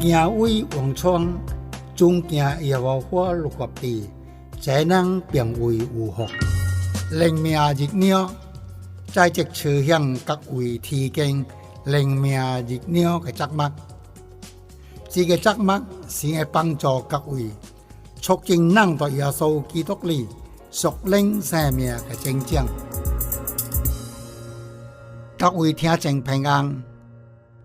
行为王创，尊敬耶和华律法地，才能变为有福。灵命日鸟，在即朝向各位提供灵命日鸟嘅责物。这个责物是会帮助各位促进人在耶稣基督里属灵生命嘅成长。各位听众平安，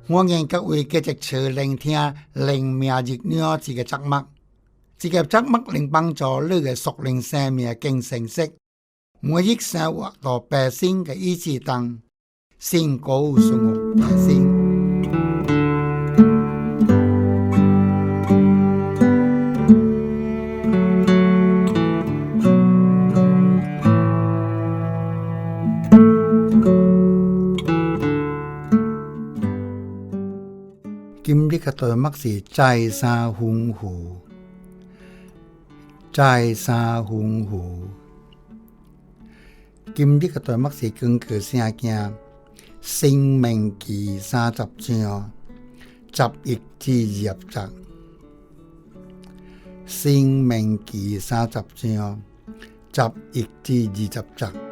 欢迎各位继续收聆听灵命日鸟这个节目。这个节目能帮助你嘅属灵生命更成熟，每日生活到百姓嘅意志当，先告诉我百姓。題目是再三豐富，再三豐富。今日嘅題目是根據聖經《生命記》三十章十一至二十節，《生命記》三十章十一至二十節。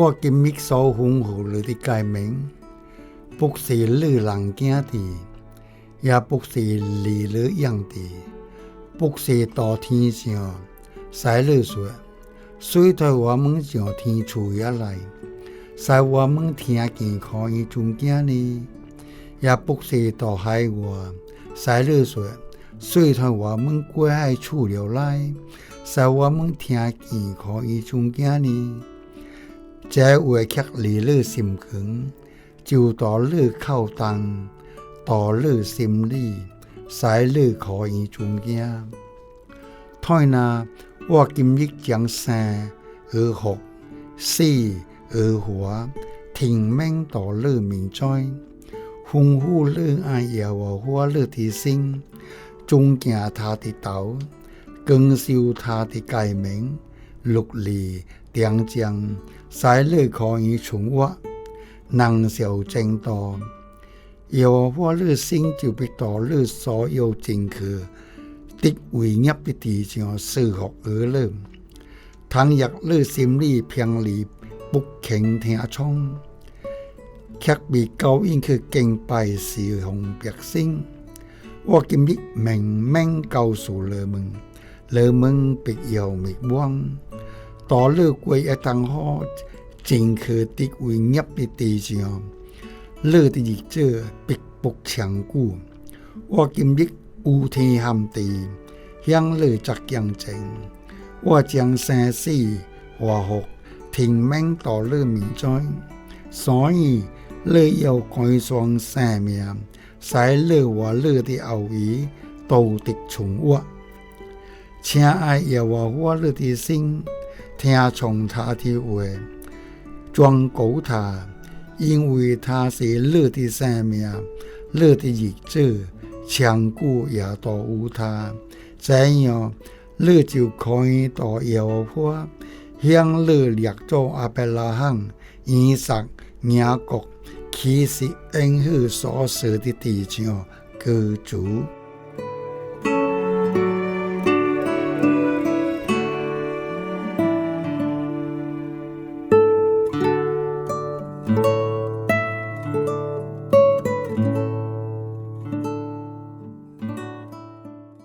我今日所吩咐你的誡命，不是你人驚的，也不是離你樣的，不是到天上使你说，虽在我们上天出下來，使我们听见可以尊敬你；也不是到海外使你说，虽在我们过海出了来，使我们听见可以尊敬你。這話卻離你心近，就到你口中，到你心裏，使你可以尊敬。睇那我今日将生而福，死而活，聽命到你面前，吩咐你按耶和華你的心，尊敬他的道，遵守他的誡命，律例典章。使你可以存活，能受正道。耶和華你心就必到你所有正確的為業的地上賜福而乐。倘若你心里偏離不肯聽從，卻被勾引去敬拜侍奉別神，我今日明明告诉你们，你们必要滅亡。到你過一當好正確的為業的地上，你的日子必不长久。我今日有天含地向你作見證，我将生死禍福聽命到你面前，所以你要改雙生命，使你和你的後裔都得存活。亲爱耶和華你的心。听从他的话，装狗他，因为他是热的生命，热的日子，强固也都有他，这样热就可以到摇晃，向热立足阿伯拉罕以色列国，其实应许所设的地上居住。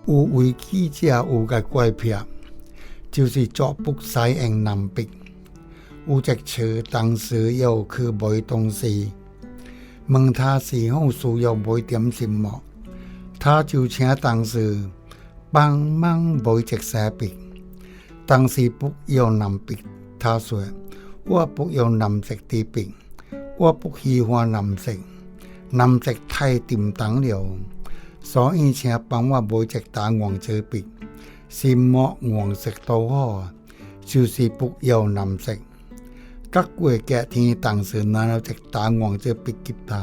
有位记者有个怪癖，就是做不使用藍筆。有一次，同事要去买东西，问他是否需要买点什么，他就请同事帮忙买一支筆。同事不要藍筆，他说：我不用藍色的筆，我不喜歡藍色，藍色太沉重了。 สองอินเชียปังว่าโบแจกตาง่วงเจอปิกซิมเมาะง่วงเสกโตวอชิวซีปุกเยาวนำเสกกักเวยแกะทีต่างสือนาเราแจกตาง่วงเจอปิกกิบตา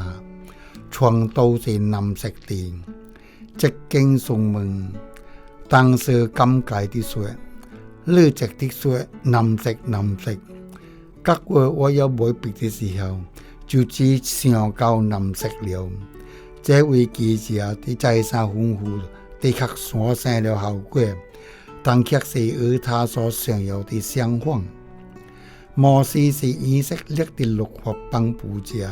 ชวงโตสีนำเสกตีงเจ็กเก่งทรงมึงต่างสือกำไก่ที่สวยลือเจ็กที่สวยนำเสกนำเสกกักเวยว่ายาบอยปิกที่สีเหาจูจีเสียงเกานำเสกเหลียว 这位记者的再三吩咐，的确产生了效果，但却是与他所想要的相反。摩西是以色列的律法颁布者，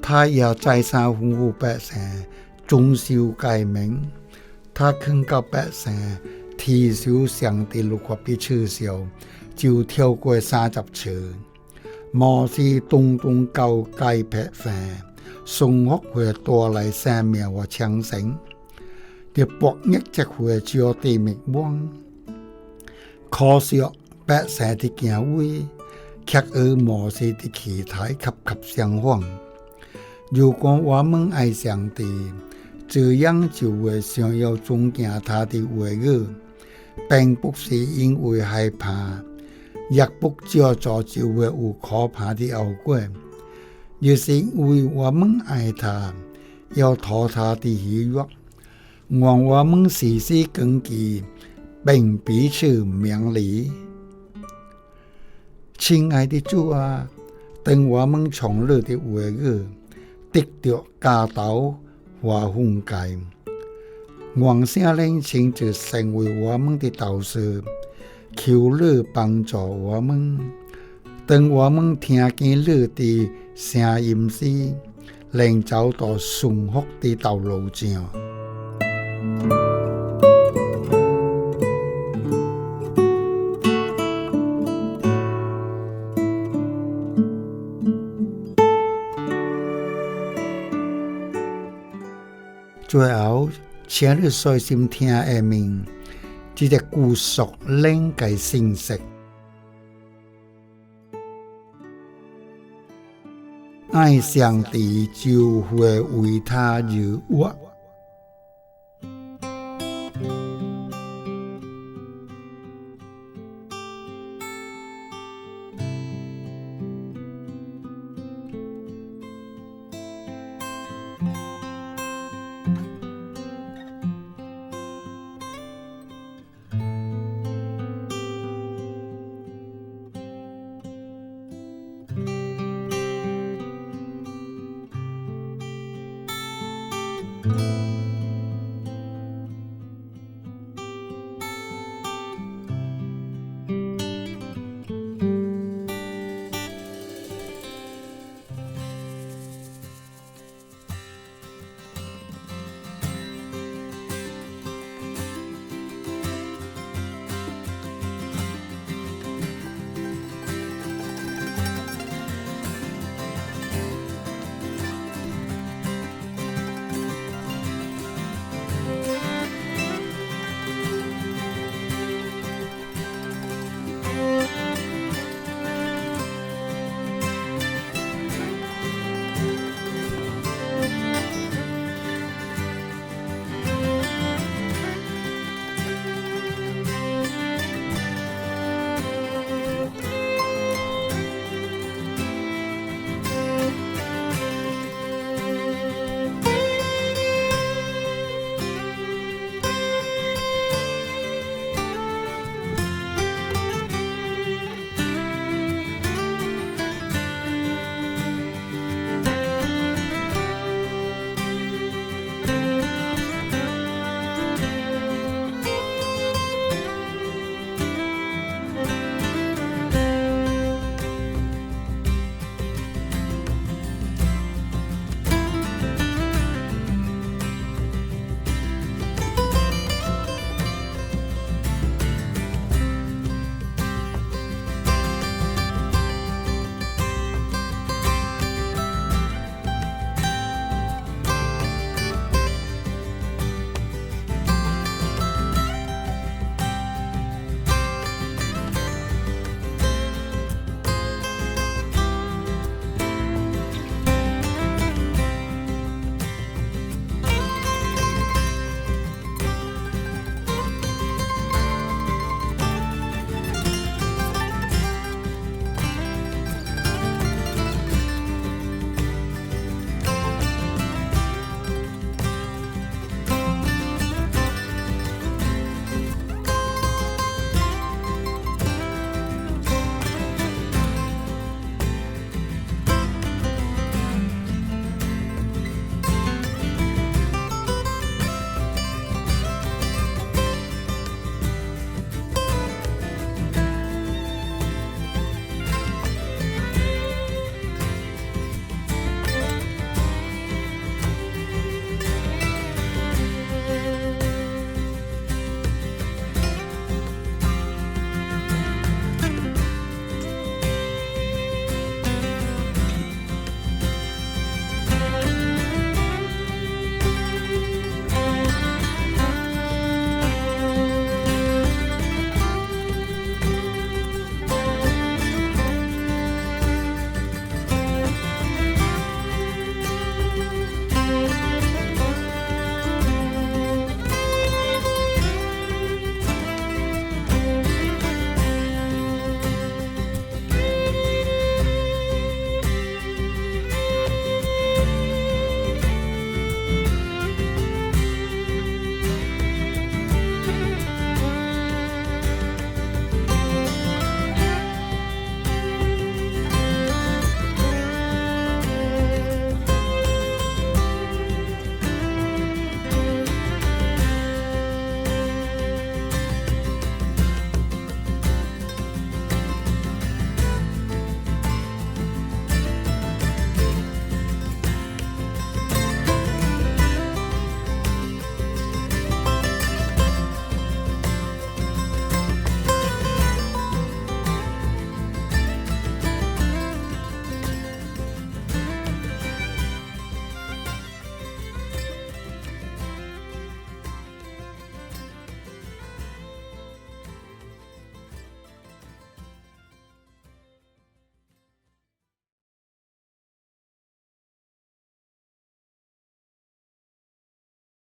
他也再三吩咐百姓遵守诫命。他劝告百姓提守上帝律法的取消。就跳过三十次，摩西东东教戒撇饭，送福会带来生命和强盛，的博弈则会叫地灭亡。可惜百姓的敬畏，却与摩西的期待恰恰相反。如果我们爱上帝，这样就会想要尊敬他的话语，并不是因为害怕。也不叫做就会有可怕的后果，而是因为我们爱他，要讨他的喜悦，让我们时时根基，并彼此明理。亲爱的主啊，等我们从你的话语得到教导和分解，让圣灵亲自成为我们的导师。求你帮助我们，当我们听见你的声音师，能找到幸福的道路上。最后，请你细心听下面。这个故事另个信息，爱上帝就会为他而活。